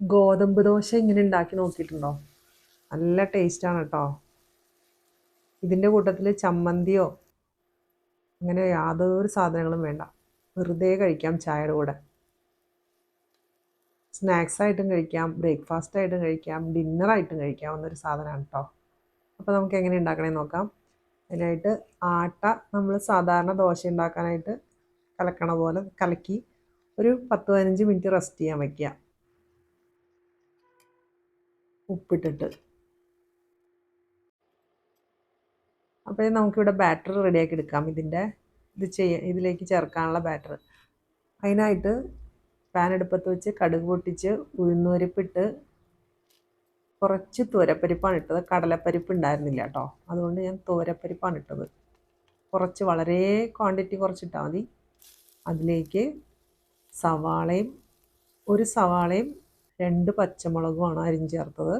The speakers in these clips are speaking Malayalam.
ഗോതമ്പ് ദോശ ഇങ്ങനെ ഉണ്ടാക്കി നോക്കിയിട്ടുണ്ടോ? നല്ല ടേസ്റ്റാണ് കേട്ടോ ഇതിന്റെ കൂട്ടത്തിൽ ചമ്മന്തിയോ അങ്ങനെ യാതൊരു സാധനങ്ങളും വേണ്ട. വെറുതെ കഴിക്കാം ചായയുടെ കൂടെ. സ്നാക്സ് ആയിട്ടും കഴിക്കാം ബ്രേക്ക്ഫാസ്റ്റ് ആയിട്ടും കഴിക്കാം ഡിന്നറായിട്ടും കഴിക്കാവുന്നൊരു സാധനമാണ് കേട്ടോ അപ്പോൾ നമുക്ക് എങ്ങനെ ഉണ്ടാക്കണേ നോക്കാം. അതിനായിട്ട് ആട്ട നമ്മൾ സാധാരണ ദോശ ഉണ്ടാക്കാനായിട്ട് കലക്കണ പോലെ കലക്കി ഒരു പത്ത് പതിനഞ്ച് മിനിറ്റ് റെസ്റ്റ് ചെയ്യാൻ വയ്ക്കുക ഉപ്പിട്ടിട്ട്. അപ്പോൾ നമുക്കിവിടെ ബാറ്റർ റെഡിയാക്കി എടുക്കാം. ഇതിന്റെ ഇത് ചെയ്യ ഇതിലേക്ക് ചേർക്കാനുള്ള ബാറ്റർ അതിനായിട്ട് പാൻ അടുപ്പത്ത് വെച്ച് കടുക് പൊട്ടിച്ച് ഉഴുന്നുപരിപ്പിട്ട് കുറച്ച് തോരപ്പരിപ്പാണ് ഇട്ടത്. കടലപ്പരിപ്പ് ഉണ്ടായിരുന്നില്ല കേട്ടോ. അതുകൊണ്ട് ഞാൻ തോരപ്പരിപ്പാണ് ഇട്ടത്. കുറച്ച് വളരെ ക്വാണ്ടിറ്റി കുറച്ചിട്ടാൽ മതി. അതിലേക്ക് സവാളയും ഒരു സവാളയും രണ്ട് പച്ചമുളകുമാണ് അരിഞ്ഞ് ചേർത്തത്.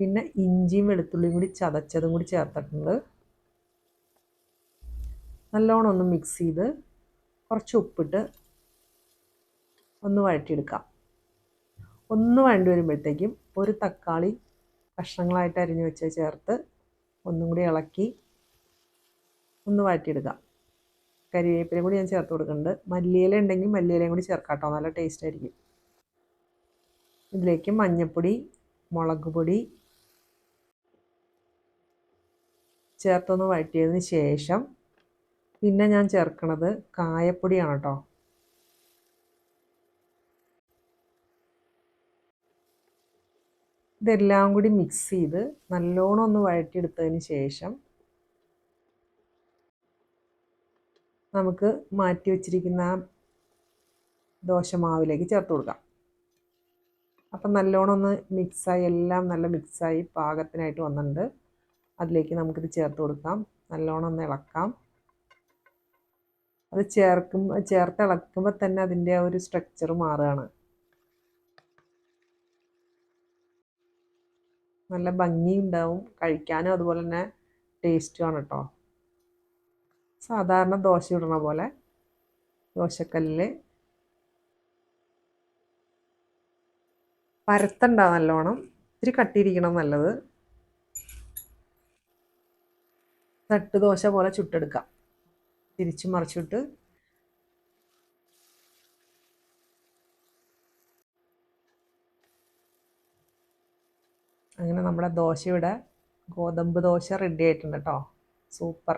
പിന്നെ ഇഞ്ചിയും വെളുത്തുള്ളിയും കൂടി ചതച്ചതും കൂടി ചേർത്തിട്ടുണ്ട്. നല്ലോണം ഒന്ന് മിക്സ് ചെയ്ത് കുറച്ച് ഉപ്പിട്ട് ഒന്ന് വഴറ്റിയെടുക്കാം. ഒന്ന് വഴണ്ടി വരുമ്പോഴത്തേക്കും ഒരു തക്കാളി കഷ്ണങ്ങളായിട്ട് അരിഞ്ഞു വെച്ച് ചേർത്ത് ഒന്നും കൂടി ഇളക്കി ഒന്ന് വഴറ്റിയെടുക്കാം. കരിവേപ്പിലയും കൂടി ഞാൻ ചേർത്ത് കൊടുക്കുന്നുണ്ട്. മല്ലിയില ഉണ്ടെങ്കിൽ മല്ലിയിലയും കൂടി ചേർക്കാം കേട്ടോ. നല്ല ടേസ്റ്റ് ആയിരിക്കും. ഇതിലേക്ക് മഞ്ഞൾപ്പൊടി മുളക് പൊടി ചേർത്തൊന്ന് വഴറ്റിയതിന് ശേഷം പിന്നെ ഞാൻ ചേർക്കണത് കായപ്പൊടിയാണ് കേട്ടോ ഇതെല്ലാം കൂടി മിക്സ് ചെയ്ത് നല്ലോണം ഒന്ന് വഴറ്റിയെടുത്തതിന് ശേഷം നമുക്ക് മാറ്റി വച്ചിരിക്കുന്ന ദോശമാവിലേക്ക് ചേർത്ത് കൊടുക്കാം. അപ്പം നല്ലോണം ഒന്ന് മിക്സായി എല്ലാം നല്ല മിക്സായി പാകത്തിനായിട്ട് വന്നിട്ടുണ്ട്. അതിലേക്ക് നമുക്കിത് ചേർത്ത് കൊടുക്കാം. നല്ലോണം ഒന്ന് ഇളക്കാം. അത് ചേർക്കും ചേർത്ത് ഇളക്കുമ്പോൾ തന്നെ അതിന്റെ ആ ഒരു സ്ട്രക്ചർ മാറുകയാണ്. നല്ല ഭംഗിയുണ്ടാവും കഴിക്കാനും അതുപോലെ തന്നെ ടേസ്റ്റുമാണ് കേട്ടോ സാധാരണ ദോശ ഇടണ പോലെ ദോശക്കല്ലിൽ പരത്തണ്ട നല്ലോണം. ഇത്തിരി കട്ടിയിരിക്കണം നല്ലത്. തട്ട് ദോശ പോലെ ചുട്ടെടുക്കാം. തിരിച്ചു മറിച്ചിട്ട്. അങ്ങനെ നമ്മുടെ ദോശയുടെ ഗോതമ്പ് ദോശ റെഡി ആയിട്ടുണ്ട് കേട്ടോ സൂപ്പർ.